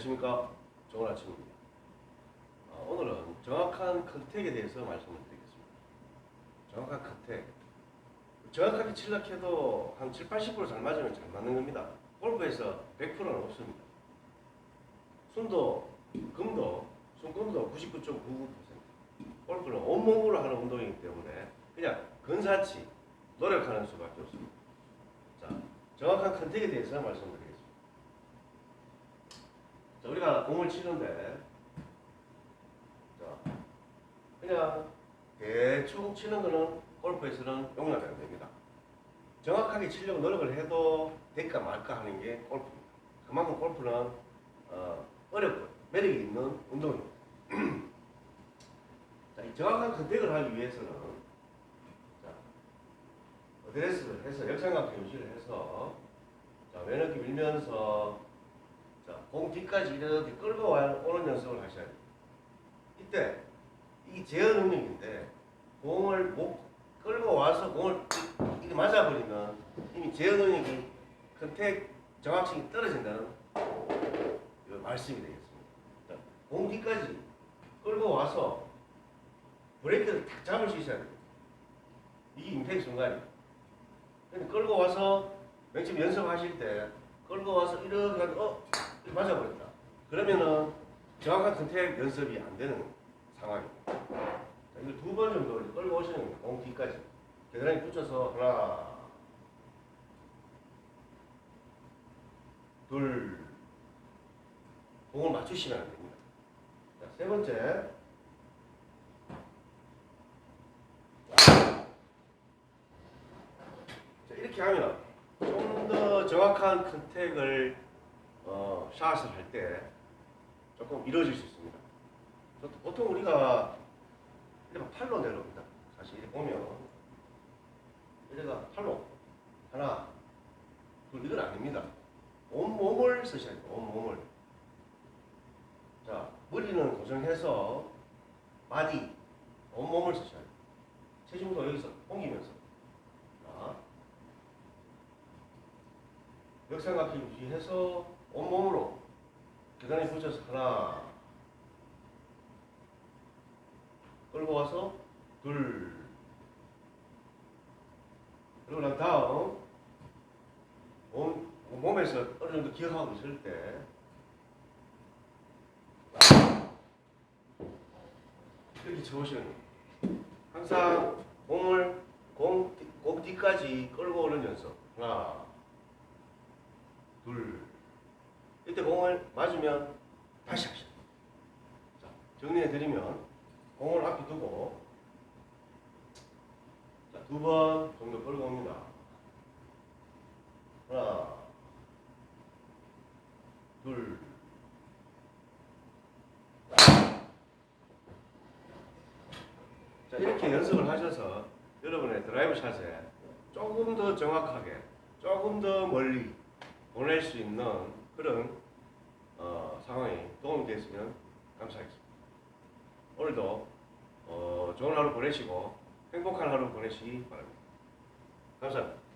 안녕하십니까 좋은 아침입니다. 어, 오늘은 정확한 컨택에 대해서 말씀을 드리겠습니다. 정확한 컨택. 정확하게 칠락해도 한 7, 80%잘 맞으면 잘 맞는 겁니다. 골프에서 100%는 없습니다. 순도, 금도, 순금도 99.99%. 골프는 온몸으로 하는 운동이기 때문에 그냥 근사치 노력하는 수밖에 없습니다. 자, 정확한 컨택에 대해서 말씀드리겠습니다. 자, 우리가 공을 치는데, 자, 그냥 대충 치는 거는 골프에서는 용납이 안 됩니다. 정확하게 치려고 노력을 해도 될까 말까 하는 게 골프입니다. 그만큼 골프는 어, 어렵고 매력이 있는 운동입니다. 자, 이 정확한 컨택을 하기 위해서는 자, 어드레스를 해서 역삼각형 유지를 해서 자, 왼어깨 밀면서 자, 공 뒤까지 이렇게 끌고 와- 오는 연습을 하셔야 돼요. 이때 이게 제어 능력인데 공을 못 끌고 와서 공을 이렇게 맞아버리면 이미 제어 능력이 컨택 정확성이 떨어진다는 그 말씀이 되겠습니다. 자, 공 뒤까지 끌고 와서 브레이크를 탁 잡을 수 있어야 돼요. 이게 임팩 순간이에요. 끌고 와서 맨 처음 연습하실 때 끌고 와서 이렇게 하면 어? 맞아버린다. 그러면은 정확한 컨택 연습이 안 되는 상황입니다. 자, 이거 두번 정도 끌고 오시는. 공 뒤까지. 겨드랑이 붙여서 하나, 둘, 공을 맞추시면 안 됩니다. 자, 세 번째. 자, 이렇게 하면 좀 더 정확한 컨택을 어, 샷을 할 때 조금 이루어질 수 있습니다. 저- 보통 우리가 이렇게 팔로 내려옵니다. 사실 이렇게 보면 이래가 팔로 하나, 둘 이건 아닙니다. 온 몸을 쓰셔야 돼요. 온 몸을. 자, 머리는 고정해서 바디, 온 몸을 쓰셔야 돼요. 체중도 여기서 옮기면서. 자, 역삼각형 유지해서 온몸으로 계단에 붙여서 하나 끌고 와서 둘. 그리고 난 다음 몸, 몸에서 어느 정도 기억하고 있을 때. 이렇게 거예요. 항상 공을 공, 뒤- 공 뒤까지 끌고 오는 연습 하나 둘 이때 공을 맞으면 다시 하시죠. 자, 정리해 드리면 공을 앞에 두고 자, 두번 정도 끌고 옵니다. 하나, 둘, 자, 이렇게 연습을 하셔서 여러분의 드라이브 샷에 조금 더 정확하게, 조금 더 멀리 보낼 수 있는 그런 어, 상황이 도움이 됐으면 감사하겠습니다. 오늘도 어, 좋은 하루 보내시고 행복한 하루 보내시기 바랍니다. 감사합니다.